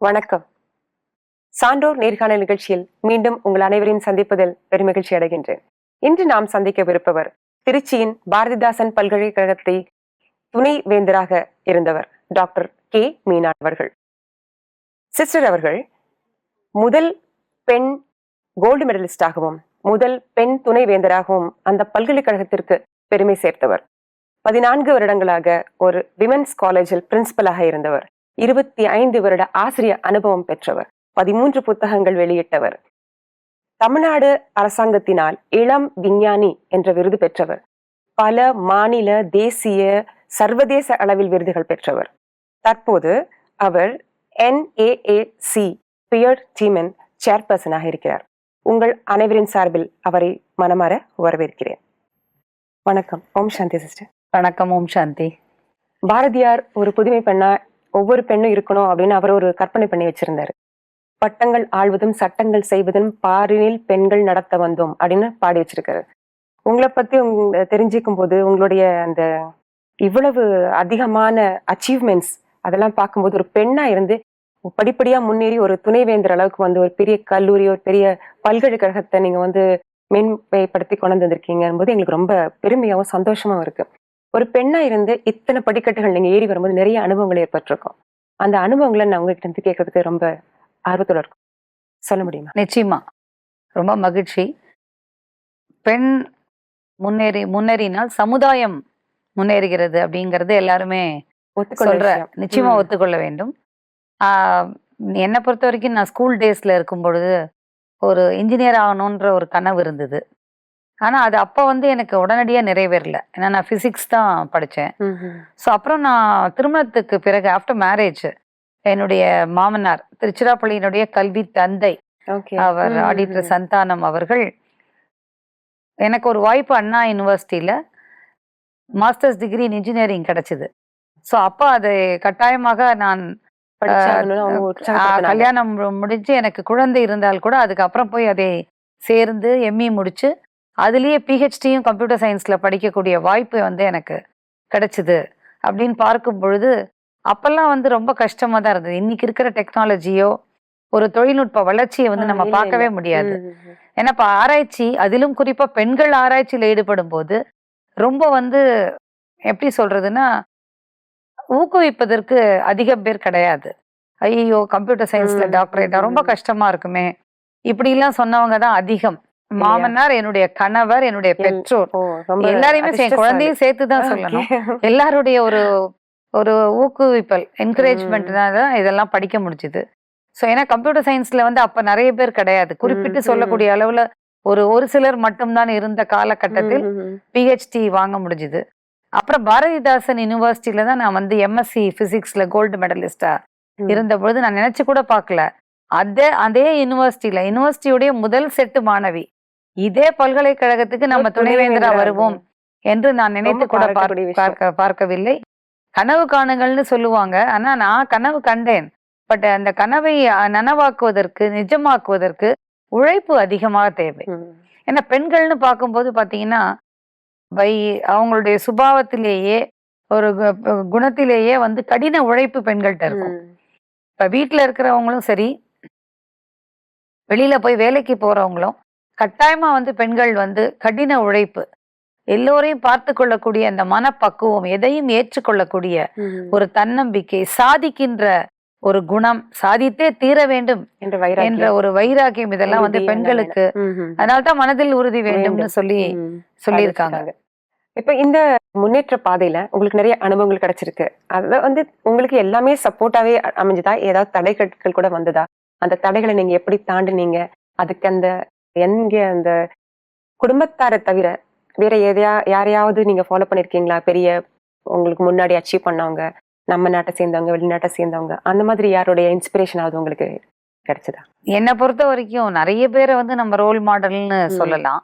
வணக்கம். சான்றோர் நேர்காணல் நிகழ்ச்சியில் மீண்டும் உங்கள் அனைவரையும் சந்திப்பதில் பெருமகிழ்ச்சி அடைகின்றேன். இன்று நாம் சந்திக்கவிருப்பவர் திருச்சியின் பாரதிதாசன் பல்கலைக்கழகத்தை துணை வேந்தராக இருந்தவர் டாக்டர் கே. மீனா அவர்கள். சிஸ்டர் அவர்கள் முதல் பெண் கோல்டு மெடலிஸ்டாகவும் முதல் பெண் துணை வேந்தராகவும் அந்த பல்கலைக்கழகத்திற்கு பெருமை சேர்த்தவர். பதினான்கு வருடங்களாக ஒரு விமென்ஸ் காலேஜில் பிரின்சிபலாக இருந்தவர். இருபத்தி ஐந்து வருட ஆசிரியர் அனுபவம் பெற்றவர். பதிமூன்று புத்தகங்கள் வெளியிட்டவர். தமிழ்நாடு அரசாங்கத்தினால் இளம் விஞ்ஞானி என்ற விருது பெற்றவர். பல மாநில தேசிய சர்வதேச அளவில் விருதுகள் பெற்றவர். தற்போது அவர் என்ஏஏசி பியர் டீமின் சேர்பர்சனாக இருக்கிறார். உங்கள் அனைவரின் சார்பில் அவரை மனமாற வரவேற்கிறேன். வணக்கம். ஓம் சாந்தி சிஸ்டர். வணக்கம். ஓம் சாந்தி. பாரதியார் ஒரு புதுமை பெண்ணா ஒவ்வொரு பெண்ணும் இருக்கணும் அப்படின்னு அவர் ஒரு கற்பனை பண்ணி வச்சிருந்தாரு. பட்டங்கள் ஆழ்வதும் சட்டங்கள் செய்வதும் பாரினில் பெண்கள் நடத்த வந்தோம் அப்படின்னு பாடி வச்சிருக்காரு. உங்களை பத்தி உங்க தெரிஞ்சுக்கும் போது உங்களுடைய அந்த இவ்வளவு அதிகமான அச்சீவ்மெண்ட்ஸ் அதெல்லாம் பார்க்கும்போது ஒரு பெண்ணா இருந்து படிப்படியா முன்னேறி ஒரு துணைவேந்தர் அளவுக்கு வந்து ஒரு பெரிய கல்லூரி ஒரு பெரிய பல்கலைக்கழகத்தை நீங்க வந்து மேன்மைப்படுத்தி கொண்டு வந்திருக்கீங்க போது எங்களுக்கு ரொம்ப பெருமையாவும் சந்தோஷமாவும் இருக்கு. ஒரு பெண்ணா இருந்து இத்தனை படிக்கட்டுகள் நீங்க ஏறி வரும்போது நிறைய அனுபவங்கள் ஏற்பட்டிருக்கும். அந்த அனுபவங்களை நான் உங்ககிட்ட இருந்து கேட்கறதுக்கு ரொம்ப ஆர்வத்தோட இருக்கும். சொல்ல முடியுமா? நிச்சயமா. ரொம்ப மகிழ்ச்சி. பெண் முன்னேறி முன்னேறினால் சமுதாயம் முன்னேறுகிறது அப்படிங்கறது எல்லாருமே சொல்ற. நிச்சயமா. ஒத்துக்கொள்ள வேண்டும். என்னை பொறுத்த வரைக்கும் நான் ஸ்கூல் டேஸ்ல இருக்கும் பொழுது ஒரு இன்ஜினியர் ஆகணுன்ற ஒரு கனவு இருந்தது. ஆனா அது அப்போ வந்து எனக்கு உடனடியா நிறைவேறல ஏன்னா நான் பிசிக்ஸ் தான் ம். ஸோ அப்புறம் நான் திருமணத்துக்கு பிறகு ஆஃப்டர் மேரேஜ் என்னுடைய மாமனார் திருச்சிராப்பள்ளியினுடைய கல்வி தந்தை. அவர் ஆடிட்டர். சந்தானம் அவர்கள் எனக்கு ஒரு வாய்ப்பு அண்ணா யூனிவர்சிட்டியில மாஸ்டர்ஸ் டிகிரி இன் இன்ஜினியரிங் கிடைச்சது ஸோ அப்போ அது கட்டாயமாக நான். கல்யாணம் முடிஞ்சு எனக்கு குழந்தை இருந்தால் கூட அதுக்கப்புறம் போய் அதை சேர்ந்து எம்இ முடிச்சு அதுலேயே பிஹெச்டியும் கம்ப்யூட்டர் சயின்ஸ்ல படிக்கக்கூடிய வாய்ப்பு வந்து எனக்கு கிடைச்சிது அப்படின்னு பார்க்கும் பொழுது அப்பெல்லாம் வந்து ரொம்ப கஷ்டமா தான் இருந்தது இன்னைக்கு இருக்கிற டெக்னாலஜியோ ஒரு தொழில்நுட்ப வளர்ச்சியை வந்து நம்ம பார்க்கவே. முடியாது. ஏன்னா இப்ப ஆராய்ச்சி அதிலும் குறிப்பா பெண்கள் ஆராய்ச்சியில ஈடுபடும் போது ரொம்ப வந்து எப்படி சொல்றதுன்னா ஊக்குவிப்பதற்கு அதிக பேர் கிடையாது ஐயோ கம்ப்யூட்டர் சயின்ஸ்ல டாக்டரேட்டா ரொம்ப ம். கஷ்டமா இருக்குமே இப்படி எல்லாம் சொன்னவங்க தான் அதிகம் மாமனார் என்னுடைய கணவர் என்னுடைய பெற்றோர். எல்லாரையுமே அதிர்ஷ்டசாலி. குழந்தையும் சேர்த்து தான் சொல்லணும். எல்லாருடைய ஒரு ஒரு ஊக்குவிப்பல் என்கரேஜ்மெண்ட்னால தான் இதெல்லாம் படிக்க முடிஞ்சுது. ஸோ ஏன்னா கம்ப்யூட்டர் சயின்ஸ்ல வந்து அப்ப நிறைய பேர் கிடையாது. குறிப்பிட்டு சொல்லக்கூடிய அளவுல ஒரு ஒரு சிலர் மட்டும்தான் இருந்த காலகட்டத்தில். பிஹெச்டி வாங்க முடிஞ்சுது. அப்புறம் பாரதிதாசன் யூனிவர்சிட்டியில தான் நான் வந்து எம்எஸ்சி பிசிக்ஸ்ல கோல்டு மெடலிஸ்டா. இருந்த பொழுது நான் நினைச்சு கூட பார்க்கல. அதே அதே யூனிவர்சிட்டியில யூனிவர்சிட்டியுடைய முதல் செட்டு மாணவி. இதே பல்கலைக்கழகத்துக்கு நம்ம துணைவேந்தரா வருவோம் என்று நான் நினைத்து கூட பார்க்க- பார்க்கவில்லை. கனவு காணுங்கள்னு சொல்லுவாங்க. ஆனா நான் கனவு கண்டேன். பட் அந்த கனவை நனவாக்குவதற்கு நிஜமாக்குவதற்கு உழைப்பு அதிகமாக தேவை. ஏன்னா பெண்கள்னு பார்க்கும்போது பாத்தீங்கன்னா வை அவங்களுடைய சுபாவத்திலேயே ஒரு குணத்திலேயே வந்து கடின உழைப்பு பெண்கள்கிட்ட இருக்கும். இப்ப வீட்ல இருக்கிறவங்களும் சரி வெளியில போய் வேலைக்கு போறவங்களும் கட்டாயமா வந்து பெண்கள் வந்து கடின உழைப்பு எல்லோரையும் பார்த்து கொள்ளக்கூடிய அந்த மனப்பக்குவம் எதையும் ஏற்றுக்கொள்ளக்கூடிய. ஒரு தன்னம்பிக்கை சாதிக்கின்ற ஒரு குணம் சாதித்தே தீர வேண்டும் என்ற வைராக்கியம். ஒரு வைராகியம் இதெல்லாம் வந்து பெண்களுக்கு. அதனால்தான் மனதில் உறுதி வேண்டும்னு வேண்டும். சொல்லி. சொல்லியிருக்காங்க. இப்ப இந்த முன்னேற்ற பாதையில உங்களுக்கு நிறைய அனுபவங்கள் கிடைச்சிருக்கு அதுல வந்து உங்களுக்கு எல்லாமே சப்போர்ட்டாவே அமைஞ்சுதா ஏதாவது தடைகள் கூட வந்ததா அந்த தடைகளை நீங்க எப்படி தாண்டுனீங்க அதுக்கு அந்த எங்க அந்த குடும்பத்தாரை தவிர வேற எதையா யாரையாவது நீங்க ஃபாலோ பண்ணிருக்கீங்களா? பெரிய உங்களுக்கு முன்னாடி அச்சீவ் பண்ணவங்க நம்ம நாட்டை சேர்ந்தவங்க வெளிநாட்டை சேர்ந்தவங்க அந்த மாதிரி யாருடைய இன்ஸ்பிரேஷன் ஆகுது உங்களுக்கு கிடைச்சதா? என்னை பொறுத்த வரைக்கும் நிறைய பேரை வந்து நம்ம ரோல் மாடல்னு. சொல்லலாம்.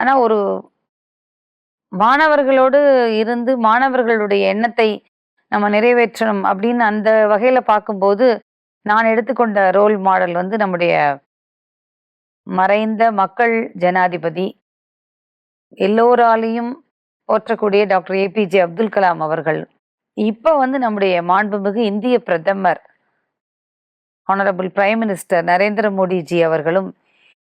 ஆனா ஒரு மாணவர்களோடு இருந்து மாணவர்களுடைய எண்ணத்தை நம்ம நிறைவேற்றணும் அப்படின்னு அந்த வகையில பார்க்கும்போது நான் எடுத்துக்கொண்ட ரோல் மாடல் வந்து நம்முடைய மறைந்த மக்கள் ஜனாதிபதி எல்லோராலையும் போற்றக்கூடிய டாக்டர் ஏபிஜே அப்துல் கலாம் அவர்கள் இப்ப வந்து நம்முடைய மாண்புமிகு இந்திய பிரதமர் honourable prime minister Narendra Modiji அவர்களும்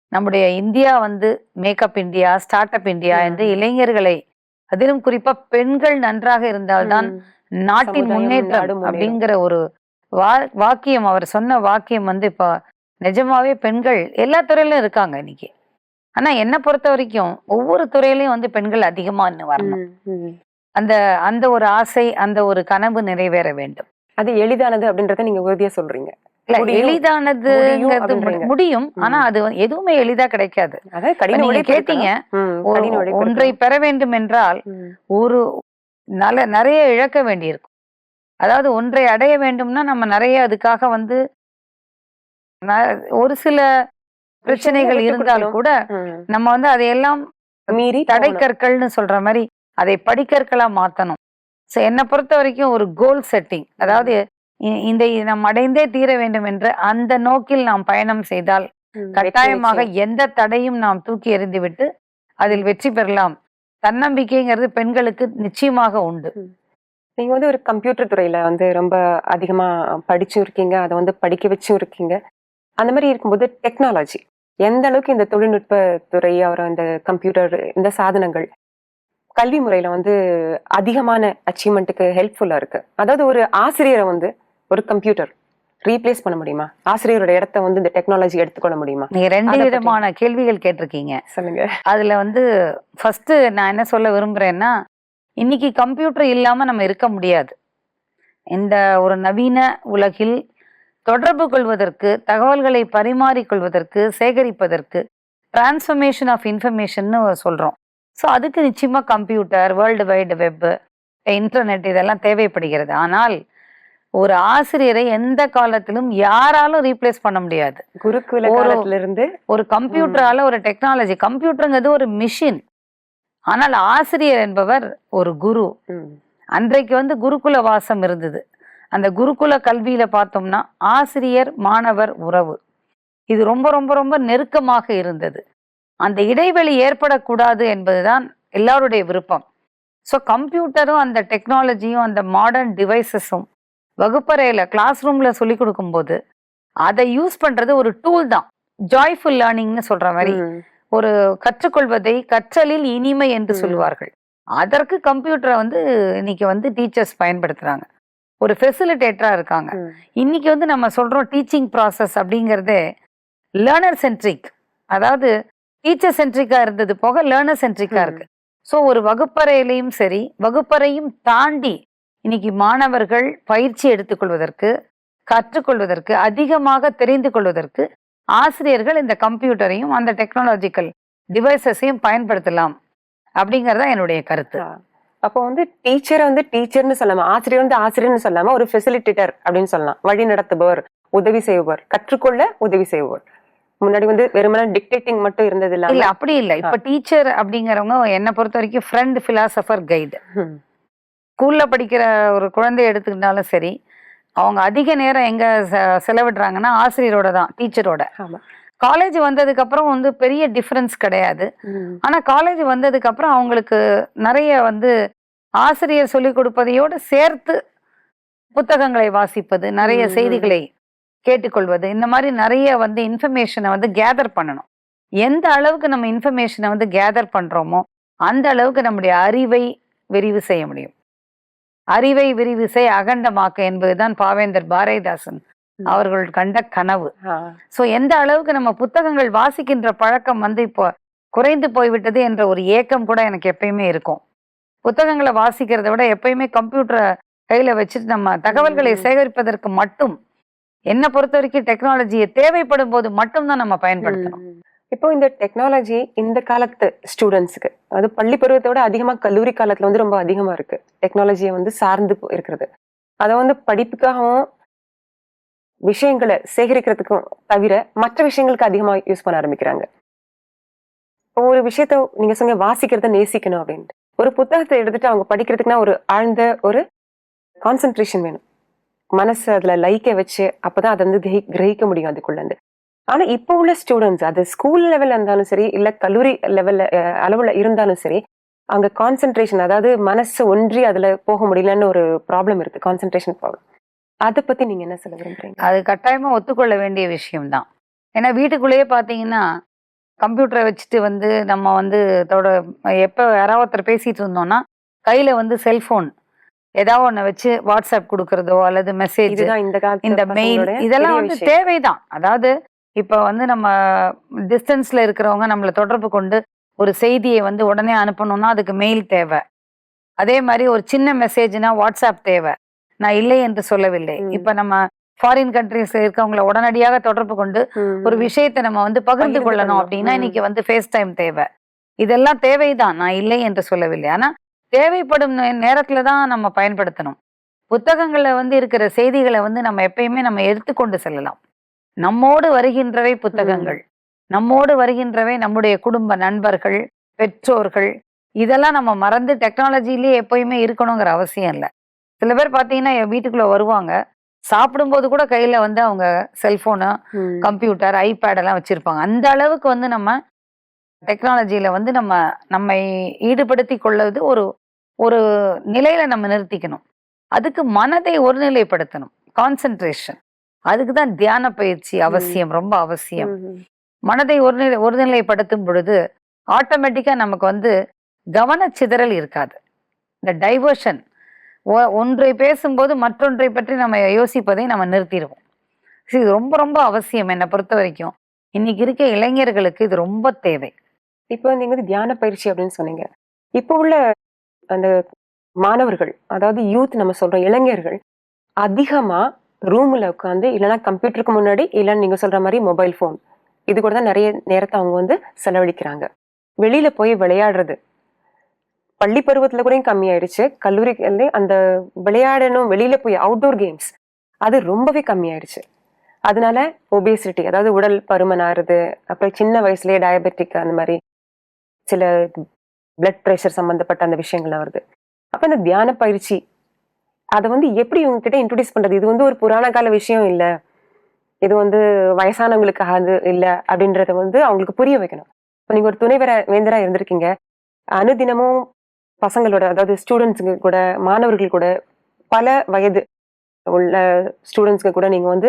நம்முடைய இந்தியா வந்து makeup India start up India. என்று இளைஞர்களை அதிலும் குறிப்பா பெண்கள் நன்றாக இருந்தால்தான். நாட்டின் முன்னேற்றம். அப்படிங்கிற ஒரு வா- வாக்கியம் அவர் சொன்ன வாக்கியம் வந்து இப்போ நிஜமாவே பெண்கள் எல்லா துறையிலும் இருக்காங்க இன்னைக்கு. ஆனா என்ன பொறுத்த வரைக்கும் ஒவ்வொரு துறையிலையும் வந்து பெண்கள் அதிகமா இன்னும் வரணும். அந்த அந்த ஒரு ஆசை அந்த ஒரு கனவு நிறைவேற வேண்டும். அது எளிதானது அப்படின்றத நீங்க உறுதியா சொல்றீங்க. இல்ல முடியும். ஆனா அது எதுவுமே எளிதா கிடைக்காது. கேட்டீங்க ஒன்றை. பெற வேண்டும் என்றால். ஒரு நல்ல நிறைய இழக்க வேண்டியிருக்கும். அதாவது ஒன்றை அடைய வேண்டும்னா நம்ம நிறைய அதுக்காக வந்து ஒரு சில பிரச்சனைகள் விட்டு இருந்தால் கொடுக்கணும். கூட. நம்ம வந்து அதையெல்லாம் மீறி தடை. கற்கள்னு சொல்ற மாதிரி அதை படிக்கற்களா மாத்தணும் ஸோ என்னை பொறுத்த வரைக்கும் ஒரு கோல் செட்டிங் அதாவது இந்த நாம் அடைந்தே தீர வேண்டும் என்ற அந்த நோக்கில் நாம் பயணம் செய்தால் கட்டாயமாக. எந்த தடையும் நாம் தூக்கி எறிந்துவிட்டு அதில் வெற்றி பெறலாம் தன்னம்பிக்கைங்கிறது பெண்களுக்கு நிச்சயமாக உண்டு நீங்க வந்து ஒரு கம்ப்யூட்டர் துறையில வந்து ரொம்ப அதிகமா படிச்சும் இருக்கீங்க அதை வந்து படிக்க வச்சும் இருக்கீங்க அந்த மாதிரி இருக்கும்போது டெக்னாலஜி எந்த அளவுக்கு இந்த தொழில்நுட்ப துறை அப்புறம் இந்த கம்ப்யூட்டர் இந்த சாதனங்கள் கல்வி முறையில வந்து அதிகமான அச்சீவ்மெண்ட்டுக்கு ஹெல்ப்ஃபுல்லா இருக்கு. அதாவது ஒரு ஆசிரியரை வந்து ஒரு கம்ப்யூட்டர் ரீப்ளேஸ் பண்ண முடியுமா? ஆசிரியரோட இடத்த வந்து இந்த டெக்னாலஜி எடுத்துக்கொள்ள முடியுமா? நீங்க ரெண்டு விதமான கேள்விகள் கேட்டிருக்கீங்க. சொல்லுங்க. அதுல வந்து ஃபர்ஸ்ட் நான் என்ன சொல்ல விரும்புறேன்னா இன்னைக்கு கம்ப்யூட்டர் இல்லாம நம்ம இருக்க முடியாது. இந்த ஒரு நவீன உலகில் தொடர்பு கொள்வதற்கு தகவல்களை பரிமாறிக்கொள்வதற்கு சேகரிப்பதற்கு டிரான்ஸ்ஃபர்மேஷன் ஆஃப் இன்ஃபர்மேஷன்னு சொல்றோம். ஸோ அதுக்கு நிச்சயமா computer world wide web internet இதெல்லாம் தேவைப்படுகிறது. ஆனால் ஒரு ஆசிரியரை எந்த காலத்திலும் யாராலும் ரீப்ளேஸ் பண்ண முடியாது. குருகுல இருந்து ஒரு கம்ப்யூட்டரால ஒரு டெக்னாலஜி கம்ப்யூட்டருங்கிறது ஒரு மிஷின் ஆனால் ஆசிரியர் என்பவர் ஒரு குரு. அன்றைக்கு வந்து குருகுல வாசம் இருந்தது. அந்த குருகுல கல்வியில பார்த்தோம்னா ஆசிரியர் மாணவர் உறவு. இது ரொம்ப ரொம்ப ரொம்ப நெருக்கமாக இருந்தது. அந்த இடைவெளி ஏற்படக்கூடாது என்பதுதான் எல்லாருடைய விருப்பம். ஸோ கம்ப்யூட்டரும் அந்த டெக்னாலஜியும் அந்த மாடர்ன் டிவைசஸும் வகுப்பறையில கிளாஸ் ரூம்ல சொல்லி கொடுக்கும்போது அதை யூஸ் பண்றது ஒரு டூல் தான். ஜாய்ஃபுல் லேர்னிங்னு சொல்ற மாதிரி. ஒரு கற்றுக்கொள்வதை கற்றலில் இனிமை என்று. சொல்வார்கள் அதற்கு கம்ப்யூட்டரை வந்து இன்னைக்கு வந்து டீச்சர்ஸ் பயன்படுத்துறாங்க. ஒரு ஃபெசிலிட்டேட்டரா இருக்காங்க. இன்னைக்கு வந்து நம்ம சொல்றோம் டீச்சிங் ப்ராசஸ் அப்படிங்கிறதே லேர்னர் சென்ட்ரிக் அதாவது டீச்சர் சென்ட்ரிக்கா இருந்தது போக லேர்னர் சென்ட்ரிக்கா ம். இருக்கு ஸோ ஒரு வகுப்பறையிலையும் சரி வகுப்பறையும் தாண்டி இன்னைக்கு மாணவர்கள் பயிற்சி எடுத்துக்கொள்வதற்கு கற்றுக்கொள்வதற்கு அதிகமாக தெரிந்து கொள்வதற்கு ஆசிரியர்கள் இந்த கம்ப்யூட்டரையும் அந்த டெக்னாலஜிக்கல் டிவைசஸையும் பயன்படுத்தலாம் அப்படிங்கறதா என்னுடைய கருத்து. அப்போ வந்து டீச்சரை வந்து டீச்சர்னு சொல்லாம ஆசிரியர் வந்து ஆசிரியர்னு சொல்லாம ஒரு ஃபெசிலிட்டேட்டர் அப்படின்னு சொல்லலாம். வழி நடத்துபவர் உதவி செய்பவர் கற்றுக்கொள்ள உதவி செய்பவர். முன்னாடி வந்து வெறுமனே டிக்டேட்டிங் மட்டும் இருந்தது இல்ல இல்லாம அப்படி இல்ல. இப்ப டீச்சர் அப்படிங்கிறவங்க என்னை பொறுத்த வரைக்கும் ஃப்ரெண்ட் பிலாசபர் கைடு ஸ்கூல்ல படிக்கிற ஒரு குழந்தைய எடுத்துக்கிட்டாலும் சரி அவங்க அதிக நேரம் எங்க செலவிடுறாங்கன்னா ஆசிரியரோட தான் டீச்சரோட ஆமா. காலேஜ் வந்ததுக்கு அப்புறம் வந்து பெரிய டிஃபரன்ஸ் கிடையாது ஆனா காலேஜ் வந்ததுக்கு அப்புறம் அவங்களுக்கு நிறைய வந்து ஆசிரியர் சொல்லிக் கொடுப்பதையோடு சேர்த்து புத்தகங்களை வாசிப்பது நிறைய. செய்திகளை கேட்டுக்கொள்வது இந்த மாதிரி நிறைய வந்து இன்ஃபர்மேஷனை வந்து கேதர் பண்ணணும் எந்த அளவுக்கு நம்ம இன்ஃபர்மேஷனை வந்து கேதர் பண்றோமோ அந்த அளவுக்கு நம்முடைய அறிவை விரிவு செய்ய முடியும் அறிவை விரிவு செய் அகண்டமாக்க என்பதுதான் பாவேந்தர் பாரதிதாசன். அவர்கள் கண்ட கனவு. ஸோ எந்த அளவுக்கு நம்ம புத்தகங்கள் வாசிக்கின்ற பழக்கம் வந்து இப்போ குறைந்து போய்விட்டது என்ற ஒரு ஏக்கம் கூட எனக்கு எப்பயுமே இருக்கும். புத்தகங்களை வாசிக்கிறதை விட எப்பயுமே கம்ப்யூட்டரை கையில வச்சுட்டு நம்ம தகவல்களை. சேகரிப்பதற்கு மட்டும் என்ன பொறுத்த வரைக்கும் டெக்னாலஜியை தேவைப்படும் போது மட்டும்தான் நம்ம பயன்படுத்தணும். இப்போ இந்த டெக்னாலஜி இந்த காலத்து ஸ்டூடெண்ட்ஸ்க்கு அது பள்ளி பருவத்தை விட அதிகமா கல்லூரி காலத்துல வந்து ரொம்ப அதிகமா இருக்கு. டெக்னாலஜியை வந்து சார்ந்து இருக்கிறது. அதை வந்து படிப்புக்காகவும் விஷயங்களை சேகரிக்கிறதுக்கும் தவிர மற்ற விஷயங்களுக்கு அதிகமா யூஸ் பண்ண ஆரம்பிக்கிறாங்க. ஒரு விஷயத்த நீங்க சொன்ன வாசிக்கிறத நேசிக்கணும் அப்படின்ட்டு. ஒரு புத்தகத்தை எடுத்துட்டு அவங்க படிக்கிறதுக்குன்னா ஒரு ஆழ்ந்த ஒரு கான்சென்ட்ரேஷன் வேணும். மனசு அதுல லைக்க வச்சு அப்பதான் அதை வந்து கிரகி- கிரகிக்க முடியும் அதுக்குள்ள இருந்து ஆனா இப்போ உள்ள ஸ்டூடெண்ட்ஸ் அது ஸ்கூல் லெவல்ல இருந்தாலும் சரி இல்ல கல்லூரி லெவல்ல அளவுல இருந்தாலும் சரி அங்க கான்சென்ட்ரேஷன் அதாவது மனசு ஒன்றி அதுல போக முடியலன்னு ஒரு ப்ராப்ளம் இருக்கு கான்சென்ட்ரேஷன் ப்ராப்ளம் அத பத்தி நீங்க என்ன சொல்ல விரும்புறீங்க? அது கட்டாயமா ஒத்துக்கொள்ள வேண்டிய விஷயம்தான் ஏன்னா வீட்டுக்குள்ளேயே பார்த்தீங்கன்னா கம்ப்யூட்டரை வச்சுட்டு வந்து நம்ம வந்து தொட எப்போ யாராவது ஒருத்தர் பேசிட்டு இருந்தோம்னா கையில வந்து செல்போன் ஏதாவது ஒன்று வச்சு வாட்ஸ்அப் கொடுக்கறதோ அல்லது மெசேஜ் இந்த மெயில் இதெல்லாம் வந்து. தேவைதான் அதாவது இப்போ வந்து நம்ம டிஸ்டன்ஸ்ல இருக்கிறவங்க நம்மளை தொடர்பு கொண்டு ஒரு செய்தியை வந்து உடனே அனுப்பணும்னா அதுக்கு மெயில் தேவை. அதே மாதிரி ஒரு சின்ன மெசேஜ்னா வாட்ஸ்அப் தேவை. நான் இல்லை என்று சொல்லவில்லை. இப்போ நம்ம ஃபாரின் கண்ட்ரீஸ்ல இருக்கவங்கள உடனடியாக தொடர்பு கொண்டு. ஒரு விஷயத்தை நம்ம வந்து பகிர்ந்து கொள்ளணும். அப்படின்னா. இன்னைக்கு வந்து ஃபேஸ் டைம் தேவை. இதெல்லாம் தேவைதான். நான் இல்லை என்று சொல்லவில்லை. ஆனா தேவைப்படும் நேரத்துல தான் நம்ம பயன்படுத்தணும். புத்தகங்கள்ல வந்து இருக்கிற செய்திகளை வந்து நம்ம எப்பயுமே நம்ம எடுத்துக்கொண்டு செல்லலாம். நம்மோடு வருகின்றவை புத்தகங்கள். நம்மோடு வருகின்றவை நம்முடைய குடும்ப நண்பர்கள் பெற்றோர்கள். இதெல்லாம் நம்ம மறந்து டெக்னாலஜிலேயே எப்பயுமே இருக்கணுங்கிற அவசியம் இல்லை. சில பேர் பார்த்தீங்கன்னா என் வீட்டுக்குள்ள வருவாங்க. சாப்பிடும்போது கூட கையில வந்து அவங்க செல்போனு ம். கம்ப்யூட்டர் ஐபேட் எல்லாம் வச்சிருப்பாங்க. அந்த அளவுக்கு வந்து நம்ம டெக்னாலஜியில வந்து நம்ம நம்மை ஈடுபடுத்தி கொள்வது ஒரு ஒரு நிலையில நம்ம நிறுத்திக்கணும். அதுக்கு மனதை ஒருநிலைப்படுத்தணும். கான்சென்ட்ரேஷன் அதுக்கு தான் தியான பயிற்சி அவசியம் ரொம்ப அவசியம். மனதை ஒருநிலை ஒருநிலைப்படுத்தும் பொழுது ஆட்டோமேட்டிக்கா நமக்கு வந்து கவனச்சிதறல் இருக்காது. இந்த டைவர்ஷன் ஒன்றை பேசும்போது மற்றொன்றை பற்றி நம்ம யோசிப்பதை நம்ம நிறுத்திடுவோம். இது ரொம்ப ரொம்ப அவசியம் என்னை பொறுத்த வரைக்கும். இன்னைக்கு இருக்க இளைஞர்களுக்கு இது ரொம்ப தேவை. இப்போ நீங்க வந்து தியான பயிற்சி அப்படின்னு சொன்னீங்க. இப்போ உள்ள அந்த மாணவர்கள் அதாவது யூத் நம்ம சொல்றோம் இளைஞர்கள் அதிகமா ரூம்ல உட்காந்து இல்லைன்னா கம்ப்யூட்டருக்கு முன்னாடி இல்லைன்னு நீங்க சொல்ற மாதிரி மொபைல் ஃபோன் இது கூட தான் நிறைய நேரத்தை அவங்க வந்து செலவழிக்கிறாங்க. வெளியில போய் விளையாடுறது பள்ளி பருவத்தில் கூட கம்மி ஆயிடுச்சு கல்லூரிக்கு அந்த விளையாடணும் வெளியில போய் அவுட்டோர் கேம்ஸ் அது ரொம்பவே கம்மி ஆயிடுச்சு அதனால ஒபேசிட்டி அதாவது உடல் பருமன் ஆறுது அப்புறம் சின்ன வயசுலயே டயபெட்டிக் அந்த மாதிரி சில பிளட் ப்ரெஷர் சம்பந்தப்பட்ட அந்த விஷயங்கள்லாம் வருது. அப்ப இந்த தியான பயிற்சி அதை வந்து எப்படி இவங்ககிட்ட இன்ட்ரடியூஸ் பண்றது? இது வந்து ஒரு புராண கால விஷயம் இல்ல. இது வந்து வயசானவங்களுக்காக அது இல்ல அப்படின்றத வந்து அவங்களுக்கு புரிய வைக்கணும். இப்போ நீங்க ஒரு துணைவர வேந்தராக இருந்திருக்கீங்க. அனுதினமும் பசங்களோட அதாவது ஸ்டூடெண்ட்ஸுங்க கூட மாணவர்கள் கூட பல வயது உள்ள ஸ்டூடெண்ட்ஸ்க்கு கூட நீங்கள் வந்து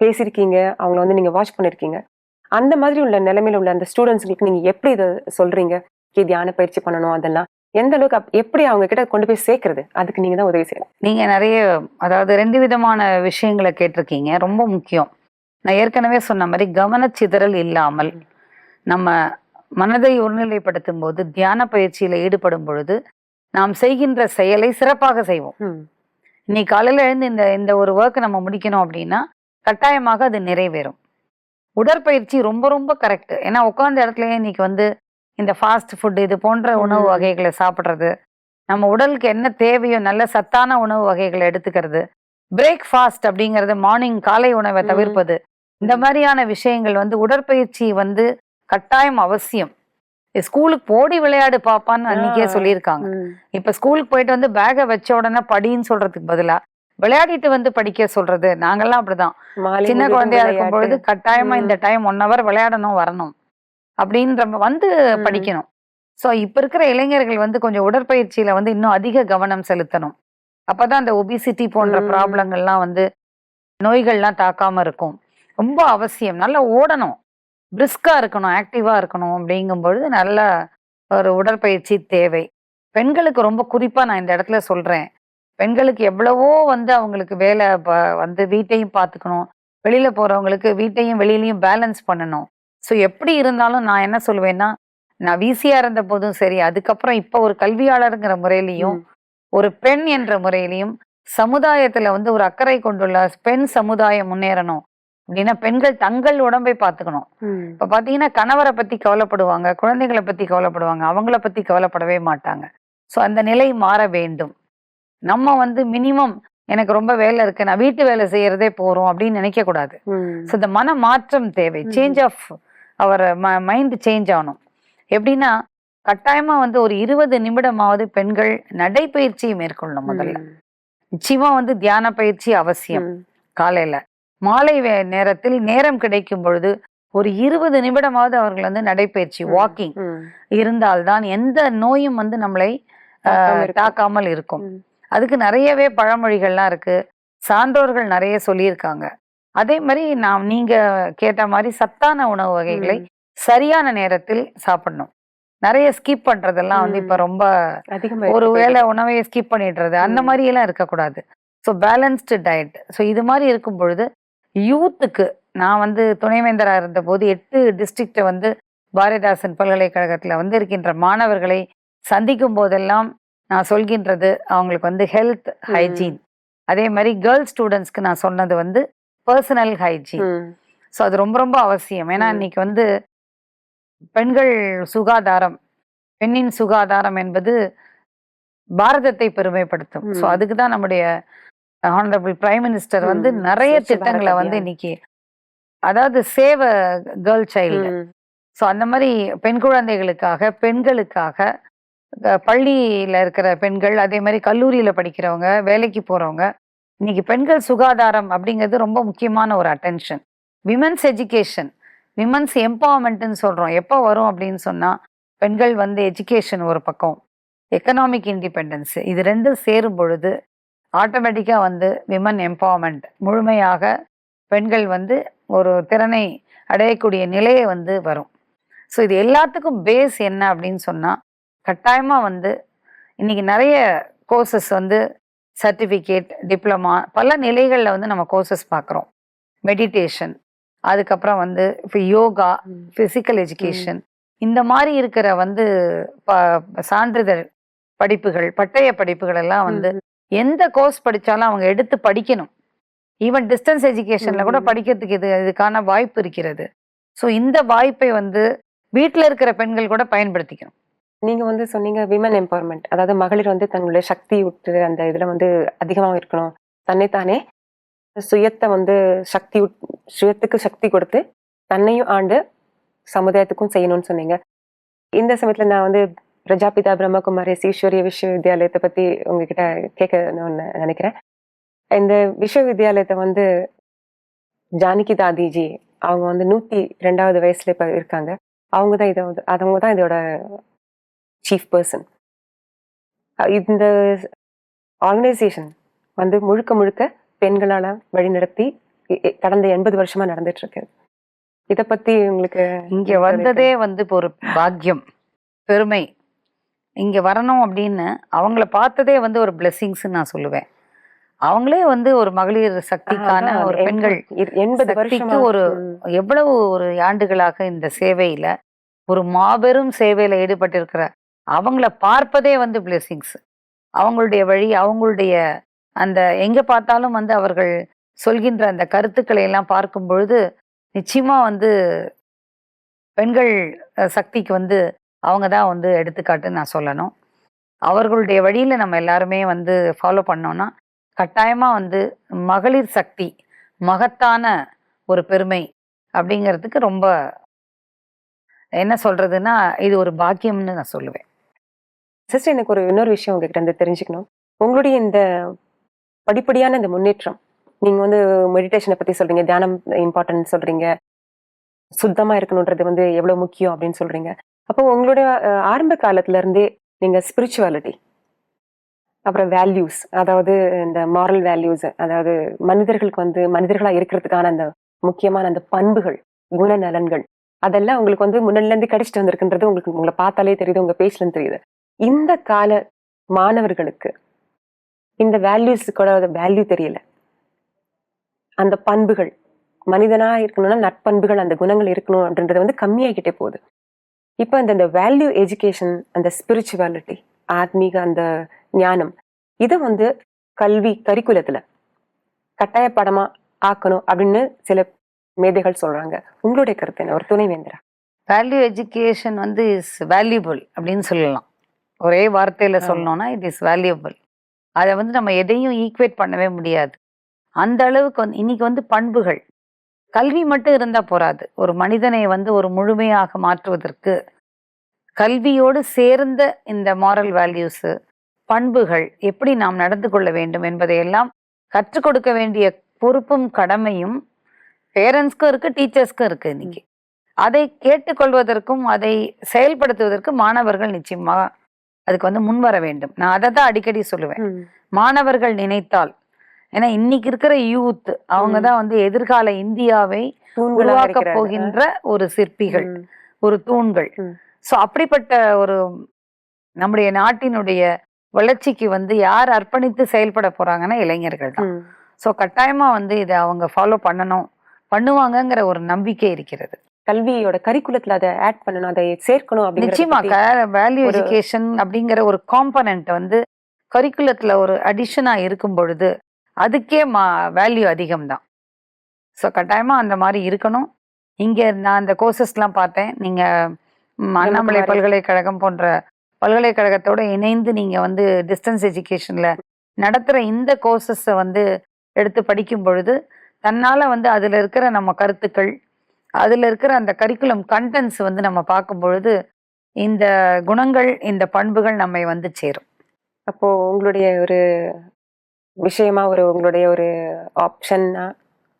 பேசியிருக்கீங்க. அவங்கள வந்து நீங்கள் வாட்ச் பண்ணியிருக்கீங்க. அந்த மாதிரி உள்ள நிலைமையில உள்ள அந்த ஸ்டூடெண்ட்ஸுங்களுக்கு நீங்கள் எப்படி இதை சொல்கிறீங்க கே தியான பயிற்சி பண்ணணும் அதெல்லாம். எந்த அளவுக்கு எப்படி அவங்க கிட்ட கொண்டு போய் சேர்க்கறது? அதுக்கு நீங்க தான் உதவி செய்யணும். நீங்க நிறைய அதாவது ரெண்டு விதமான விஷயங்களை கேட்டிருக்கீங்க. ரொம்ப முக்கியம். நான் ஏற்கனவே சொன்ன மாதிரி கவனச்சிதறல் இல்லாமல் நம்ம மனதை ஒருநிலைப்படுத்தும் போது தியான பயிற்சியில ஈடுபடும் பொழுது நாம் செய்கின்ற செயலை சிறப்பாக செய்வோம். இன்னைக்கு காலையில எழுந்து இந்த இந்த ஒரு ஒர்க் நம்ம முடிக்கணும் அப்படின்னா கட்டாயமாக அது நிறைவேறும். உடற்பயிற்சி ரொம்ப ரொம்ப கரெக்ட் ஏன்னா உட்கார்ந்த இடத்துலயே இன்னைக்கு வந்து இந்த ஃபாஸ்ட் ஃபுட் இது போன்ற உணவு. வகைகளை சாப்பிட்றது நம்ம உடலுக்கு என்ன தேவையோ நல்ல சத்தான உணவு வகைகளை எடுத்துக்கிறது பிரேக்ஃபாஸ்ட் அப்படிங்கறது மார்னிங் காலை உணவை. தவிர்ப்பது இந்த மாதிரியான விஷயங்கள் வந்து உடற்பயிற்சி வந்து கட்டாயம் அவசியம் ஸ்கூலுக்கு போடி விளையாடு பாப்பான்னு அன்னைக்கே. சொல்லியிருக்காங்க இப்ப ஸ்கூலுக்கு போயிட்டு வந்து பேக்கை வச்ச உடனே படின்னு சொல்றதுக்கு பதிலா விளையாடிட்டு வந்து படிக்க சொல்றது நாங்கெல்லாம் அப்படிதான் சின்ன குழந்தையா இருக்கும். பொழுது கட்டாயமா. இந்த டைம் ஒன் ஹவர் விளையாடணும் வரணும் அப்படின்ற வந்து. படிக்கணும் சோ இப்ப இருக்கிற இளைஞர்கள் வந்து கொஞ்சம் உடற்பயிற்சியில வந்து இன்னும் அதிக கவனம் செலுத்தணும் அப்பதான் அந்த ஒபிசிட்டி போன்ற. ப்ராப்ளங்கள்லாம் வந்து நோய்கள்லாம் தாக்காம இருக்கும் ரொம்ப அவசியம் நல்லா ஓடணும் பிரிஸ்கா இருக்கணும் ஆக்டிவா இருக்கணும் அப்படிங்கும் பொழுது நல்ல ஒரு உடற்பயிற்சி தேவை. பெண்களுக்கு ரொம்ப குறிப்பா நான் இந்த இடத்துல சொல்றேன். பெண்களுக்கு எவ்வளவோ வந்து அவங்களுக்கு வேலை வந்து வீட்டையும் பார்த்துக்கணும் வெளியில போறவங்களுக்கு வீட்டையும் வெளியிலயும் பேலன்ஸ் பண்ணணும். ஸோ எப்படி இருந்தாலும் நான் என்ன சொல்லுவேன்னா நான் விசியா இருந்த போதும் சரி அதுக்கப்புறம் இப்போ ஒரு கல்வியாளருங்கிற முறையிலையும் ஒரு பெண் என்ற முறையிலையும் சமுதாயத்துல வந்து ஒரு அக்கறை கொண்டுள்ள பெண் சமுதாயம் முன்னேறணும். அப்படின்னா பெண்கள் தங்கள் உடம்பை பார்த்துக்கணும். ம், இப்ப பாத்தீங்கன்னா கணவரை பத்தி கவலைப்படுவாங்க குழந்தைகளை பத்தி கவலைப்படுவாங்க அவங்கள பத்தி கவலைப்படவே மாட்டாங்க. சோ அந்த நிலை மாற வேண்டும். நம்ம வந்து மினிமம் எனக்கு ரொம்ப வேலை இருக்கு நான் வீட்டு வேலை செய்யறதே போறோம் அப்படின்னு நினைக்க கூடாது. ஸோ இந்த மன மாற்றம் தேவை. Change of our mind change ஆகணும். எப்படின்னா கட்டாயமா வந்து ஒரு இருபது நிமிடமாவது பெண்கள் நடைப்பயிற்சியை மேற்கொள்ளணும் முதல்ல. நிச்சயமா வந்து தியான பயிற்சி அவசியம் காலையில. மாலை நேரத்தில் நேரம் கிடைக்கும் பொழுது ஒரு இருபது நிமிடமாவது அவர்கள் வந்து நடைப்பயிற்சி ம், வாக்கிங். இருந்தால்தான் எந்த நோயும் வந்து நம்மளை. தாக்காமல் இருக்கும். அதுக்கு நிறையவே பழமொழிகள்லாம் இருக்கு சான்றோர்கள் நிறைய சொல்லியிருக்காங்க அதே மாதிரி நாம் நீங்க கேட்ட மாதிரி சத்தான உணவு வகைகளை. சரியான நேரத்தில் சாப்பிடணும் நிறைய ஸ்கிப் பண்றதெல்லாம் வந்து இப்ப. ரொம்ப ஒரு. வேளை உணவையை ஸ்கிப் பண்ணிடுறது அந்த. மாதிரி எல்லாம் இருக்கக்கூடாது ஸோ பேலன்ஸ்டு டயட் ஸோ இது மாதிரி இருக்கும் பொழுது யூத்துக்கு நான் வந்து துணைவேந்தரா இருந்த போது எட்டு டிஸ்ட்ரிக்ட்டை வந்து பாரதிதாசன் பல்கலைக்கழகத்துல வந்து இருக்கின்ற மாணவர்களை சந்திக்கும் போதெல்லாம் நான் சொல்கின்றது அவங்களுக்கு வந்து ஹெல்த் ஹைஜீன் அதே மாதிரி கேர்ள்ஸ் ஸ்டூடெண்ட்ஸ்க்கு நான் சொன்னது வந்து பர்சனல் ஹைஜீன். ஸோ அது ரொம்ப ரொம்ப அவசியம் ஏன்னா. இன்னைக்கு வந்து பெண்கள் சுகாதாரம் பெண்ணின் சுகாதாரம் என்பது பாரதத்தை பெருமைப்படுத்தும் ஸோ. அதுக்கு தான் நம்முடைய ஹானரபிள் பிரைம் மினிஸ்டர் வந்து. நிறைய திட்டங்களை வந்து. இன்னைக்கு அதாவது சேவ கேர்ள் சைல்டு. ஸோ அந்த மாதிரி பெண் குழந்தைகளுக்காக பெண்களுக்காக பள்ளியில இருக்கிற பெண்கள் அதே மாதிரி கல்லூரியில படிக்கிறவங்க வேலைக்கு போறவங்க இன்னைக்கு பெண்கள் சுகாதாரம் அப்படிங்கிறது ரொம்ப முக்கியமான ஒரு அட்டென்ஷன் விமன்ஸ் எஜுகேஷன் விமன்ஸ் எம்பவர்மெண்ட்னு சொல்றோம் எப்போ வரும் அப்படின்னு சொன்னா பெண்கள் வந்து எஜுகேஷன் ஒரு பக்கம் எக்கனாமிக் இண்டிபெண்டன்ஸ் இது ரெண்டும் சேரும் பொழுது ஆட்டோமேட்டிக்காக வந்து விமன் எம்பவர்மெண்ட் முழுமையாக பெண்கள் வந்து ஒரு திறனை அடையக்கூடிய நிலையை வந்து வரும் ஸோ இது எல்லாத்துக்கும் பேஸ் என்ன அப்படின்னு சொன்னால் கட்டாயமாக வந்து இன்னைக்கு நிறைய கோர்சஸ் வந்து சர்டிஃபிகேட் டிப்ளமா பல நிலைகளில் வந்து நம்ம கோர்சஸ் பார்க்குறோம் மெடிடேஷன் அதுக்கப்புறம் வந்து இப்போ யோகா. ஃபிசிக்கல் எஜுகேஷன் இந்த மாதிரி இருக்கிற வந்து ப- சான்றிதழ் படிப்புகள் பட்டய படிப்புகள் எல்லாம் வந்து. எந்த கோர்ஸ் படிச்சாலும் அவங்க எடுத்து படிக்கணும். ஈவன் டிஸ்டன்ஸ் எஜுகேஷன்ல கூட. படிக்கிறதுக்கு இது இதுக்கான வாய்ப்பு இருக்கிறது. ஸோ இந்த வாய்ப்பை வந்து வீட்டில் இருக்கிற பெண்கள் கூட பயன்படுத்திக்கணும். நீங்க வந்து சொன்னீங்க விமன் எம்பவர்மெண்ட் அதாவது மகளிர் வந்து தங்களுடைய சக்தி விட்டு அந்த இதுல வந்து அதிகமா இருக்கணும். தன்னைத்தானே சுயத்தை வந்து சக்தி சுயத்துக்கு சக்தி கொடுத்து தன்னையும் ஆண்டு சமுதாயத்துக்கும் செய்யணும்னு சொன்னீங்க. இந்த சமயத்துல நான் வந்து பிரஜாபிதா பிரம்மகுமாரி ஈஸ்வரிய விஸ்வவித்யாலயத்தை பத்தி உங்ககிட்ட கேட்கணும்னு நினைக்கிறேன். இந்த விஸ்வவித்யாலயத்தை வந்து ஜானகி தாதிஜி அவங்க வந்து நூத்தி ரெண்டாவது வயசுல இப்ப இருக்காங்க. அவங்க தான் இதை அவங்க தான் இதோட சீஃப் பர்சன் இந்த ஆர்கனைசேஷன் வந்து முழுக்க முழுக்க பெண்களால வழிநடத்தி கடந்த எண்பது வருஷமா நடந்துட்டு இருக்கு இத பத்தி உங்களுக்கு இங்க வந்ததே வந்து இப்போ ஒரு பாக்கியம் பெருமை. இங்க வரணும் அப்படின்னு அவங்கள பார்த்ததே வந்து ஒரு பிளெஸிங்ஸ் நான் சொல்லுவேன். அவங்களே வந்து ஒரு மகளிர் சக்திக்கான ஒரு பெண்கள் எண்பது சக்திக்கு ஒரு எவ்வளவு ஒரு ஆண்டுகளாக இந்த சேவையில ஒரு மாபெரும் சேவையில ஈடுபட்டிருக்கிற அவங்கள பார்ப்பதே வந்து பிளெஸிங்ஸ் அவங்களுடைய வழி அவங்களுடைய அந்த எங்க பார்த்தாலும் வந்து அவர்கள் சொல்கின்ற அந்த கருத்துக்களை எல்லாம் பார்க்கும் பொழுது நிச்சயமா வந்து பெண்கள் சக்திக்கு வந்து அவங்க தான் வந்து எடுத்துக்காட்டுன்னு நான் சொல்லணும். அவர்களுடைய வழியில் நம்ம எல்லாருமே வந்து ஃபாலோ பண்ணோன்னா கட்டாயமாக வந்து மகளிர் சக்தி மகத்தான ஒரு பெருமை அப்படிங்கிறதுக்கு ரொம்ப என்ன சொல்றதுன்னா இது ஒரு பாக்கியம்னு நான் சொல்லுவேன். சிஸ்டர் எனக்கு ஒரு இன்னொரு விஷயம் உங்ககிட்ட இருந்து தெரிஞ்சுக்கணும். உங்களுடைய இந்த படிப்படியான இந்த முன்னேற்றம் நீங்கள் வந்து மெடிடேஷனை பற்றி சொல்கிறீங்க தியானம் இம்பார்ட்டன்ட் சொல்கிறீங்க சுத்தமாக இருக்கணுன்றது வந்து எவ்வளோ முக்கியம் அப்படின்னு சொல்கிறீங்க அப்போ உங்களுடைய ஆரம்ப காலத்துல இருந்தே நீங்க ஸ்பிரிச்சுவாலிட்டி அப்புறம் வேல்யூஸ் அதாவது இந்த மாரல் வேல்யூஸ் அதாவது மனிதர்களுக்கு வந்து மனிதர்களா இருக்கிறதுக்கான அந்த முக்கியமான அந்த பண்புகள் குணநலன்கள் அதெல்லாம் உங்களுக்கு வந்து முன்னாடிலேருந்து கிடைச்சிட்டு வந்திருக்குன்றது உங்களுக்கு உங்களை பார்த்தாலே தெரியுது உங்க பேச்சுல தெரியுது. இந்த கால மாணவர்களுக்கு இந்த வேல்யூஸுக்கூட வேல்யூ தெரியல. அந்த பண்புகள் மனிதனா இருக்கணும்னா நட்பண்புகள் அந்த குணங்கள் இருக்கணும் அப்படின்றது வந்து கம்மியாகிட்டே போகுது. இப்போ அந்த இந்த வேல்யூ எஜுகேஷன் அந்த ஸ்பிரிச்சுவாலிட்டி ஆத்மீக அந்த ஞானம் இதை வந்து கல்வி கரிக்குலத்துல கட்டாயப்படமா ஆக்கணும் அப்படின்னு சில மேதைகள் சொல்றாங்க. உங்களுடைய கருத்து என்ன? ஒரு துணைவேந்தரா? வேல்யூ எஜுகேஷன் வந்து இஸ் வேல்யூபிள் அப்படின்னு சொல்லலாம். ஒரே வார்த்தையில. சொல்லணும்னா இட் இஸ் வேல்யூபிள் அதை வந்து நம்ம எதையும் ஈக்குவேட் பண்ணவே முடியாது. அந்த அளவுக்கு வந்து இன்னைக்கு வந்து பண்புகள் கல்வி மட்டும் இருந்தா போராது ஒரு மனிதனை வந்து ஒரு முழுமையாக மாற்றுவதற்கு கல்வியோடு சேர்ந்த இந்த மாரல் வேல்யூஸ் பண்புகள் எப்படி நாம் நடந்து கொள்ள வேண்டும் என்பதையெல்லாம் கற்றுக் கொடுக்க வேண்டிய பொறுப்பும் கடமையும் பேரண்ட்ஸ்க்கும் இருக்கு டீச்சர்ஸ்க்கும் இருக்கு இன்னைக்கு. அதை கேட்டுக்கொள்வதற்கும் அதை செயல்படுத்துவதற்கும் மாணவர்கள் நிச்சயமாக அதுக்கு வந்து முன்வர வேண்டும். நான் அதை தான் அடிக்கடி சொல்லுவேன். மாணவர்கள் நினைத்தால் ஏன்னா இன்னைக்கு இருக்கிற யூத் அவங்க. தான் வந்து எதிர்கால இந்தியாவை உருவாக்க. போகின்ற ஒரு சிற்பிகள். ஒரு தூண்கள். சோ அப்படிப்பட்ட ஒரு நம்முடைய நாட்டினுடைய வளர்ச்சிக்கு வந்து யார் அர்ப்பணித்து செயல்பட போறாங்கன்னா இளைஞர்கள் தான். சோ கட்டாயமா வந்து இதை அவங்க ஃபாலோ பண்ணணும் பண்ணுவாங்கங்கிற ஒரு நம்பிக்கை இருக்கிறது கல்வியோட கரிக்குலத்துல அதை ஆட் பண்ணணும் அதை சேர்க்கணும் நிச்சயமா வேல்யூ எஜுகேஷன் அப்படிங்கிற ஒரு காம்பனண்ட் வந்து கரிக்குலத்துல ஒரு அடிஷனா இருக்கும் பொழுது அதுக்கே மா வேல்யூ அதிகம்தான். ஸோ கட்டாயமா அந்த மாதிரி இருக்கணும். இங்க நான் இந்த கோர்சஸ்லாம் பார்த்தேன். நீங்க ம், அண்ணாமலை. பல்கலைக்கழகம் போன்ற பல்கலைக்கழகத்தோட இணைந்து நீங்க வந்து டிஸ்டன்ஸ் எஜுகேஷன்ல நடத்துற இந்த கோர்சஸை வந்து எடுத்து படிக்கும் பொழுது தன்னால வந்து அதுல இருக்கிற நம்ம கருத்துக்கள் அதுல இருக்கிற அந்த கரிக்குலம் கண்டென்ட்ஸ் வந்து நம்ம பார்க்கும் பொழுது இந்த குணங்கள் இந்த பண்புகள் நம்மை வந்து சேரும். அப்போ உங்களுடைய ஒரு விஷயமா ஒரு உங்களுடைய ஒரு ஆப்ஷன்னா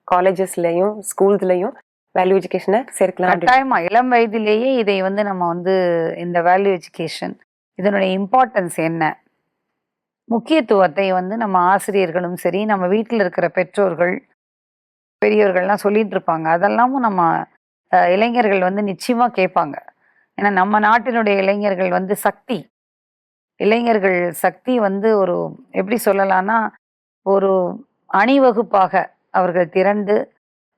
காலேஜஸ்லயும் ஸ்கூல்ஸ்லயும் வேல்யூ எஜுகேஷனை சேர்க்கலாம் கட்டாயமா. இளம் வயதிலேயே இதை வந்து நம்ம வந்து இந்த வேல்யூ எஜுகேஷன் இதனுடைய இம்பார்ட்டன்ஸ் என்ன? முக்கியத்துவத்தை வந்து நம்ம ஆசிரியர்களும் சரி நம்ம வீட்டில் இருக்கிற பெற்றோர்கள் பெரியவர்கள்லாம் சொல்லிட்டு இருப்பாங்க. அதெல்லாமும் நம்ம இளைஞர்கள் வந்து நிச்சயமா கேட்பாங்க. ஏன்னா நம்ம நாட்டினுடைய இளைஞர்கள் வந்து சக்தி. இளைஞர்கள் சக்தி வந்து ஒரு எப்படி சொல்லலாம்னா ஒரு அணிவகுப்பாக அவர்கள் திரண்டு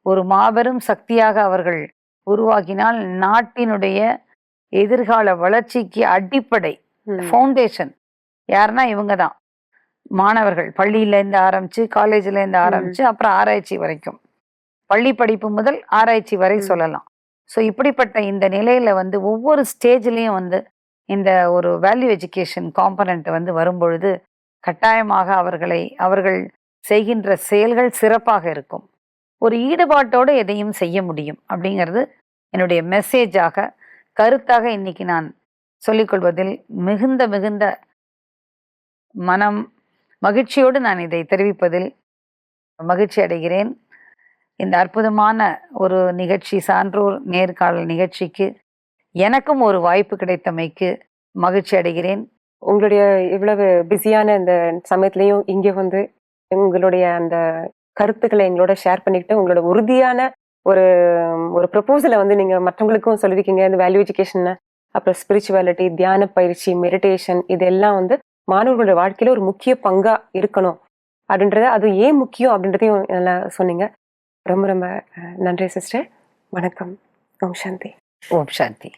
ஒரு மாபெரும் சக்தியாக அவர்கள் உருவாக்கினால் நாட்டினுடைய எதிர்கால வளர்ச்சிக்கு அடிப்படை. ஃபவுண்டேஷன் யாருன்னா இவங்க தான். மாணவர்கள். பள்ளியில இருந்து ஆரம்பிச்சு காலேஜ்ல இருந்து ஆரம்பிச்சு அப்புறம் ஆராய்ச்சி வரைக்கும். பள்ளி படிப்பு முதல் ஆராய்ச்சி வரை. சொல்லலாம். ஸோ இப்படிப்பட்ட இந்த நிலையில வந்து ஒவ்வொரு ஸ்டேஜ்லயும் வந்து இந்த ஒரு வேல்யூ எஜுகேஷன் காம்பனண்ட் வந்து வரும்பொழுது கட்டாயமாக அவர்களை அவர்கள் செய்கின்ற செயல்கள் சிறப்பாக இருக்கும். ஒரு ஈடுபாட்டோடு எதையும் செய்ய முடியும் அப்படிங்கிறது என்னுடைய மெசேஜாக கருத்தாக இன்னைக்கு நான் சொல்லிக்கொள்வதில் மிகுந்த மிகுந்த மனம் மகிழ்ச்சியோடு நான் இதை தெரிவிப்பதில் மகிழ்ச்சி அடைகிறேன். இந்த அற்புதமான ஒரு நிகழ்ச்சி சான்றோர் நேர்காணல் நிகழ்ச்சிக்கு எனக்கும் ஒரு வாய்ப்பு கிடைத்தமைக்கு மகிழ்ச்சி அடைகிறேன். உங்களுடைய இவ்வளவு பிஸியான இந்த சமயத்துலையும் இங்கே வந்து உங்களுடைய அந்த கருத்துக்களை எங்களோட ஷேர் பண்ணிக்கிட்டு உங்களோட உறுதியான ஒரு ஒரு ப்ரப்போசலை வந்து நீங்கள் மற்றவங்களுக்கும் சொல்லியிருக்கீங்க இந்த வேல்யூ எஜுகேஷன் அப்புறம் ஸ்பிரிச்சுவாலிட்டி தியான பயிற்சி மெடிடேஷன் இதெல்லாம் வந்து மாணவர்களோட வாழ்க்கையில் ஒரு முக்கிய பங்காக இருக்கணும். அப்படின்றத அது ஏன் முக்கியம் அப்படின்றதையும் நல்லா சொன்னீங்க. ரொம்ப ரொம்ப நன்றி சிஸ்டர் வணக்கம். ஓம் சாந்தி. ஓம் சாந்தி.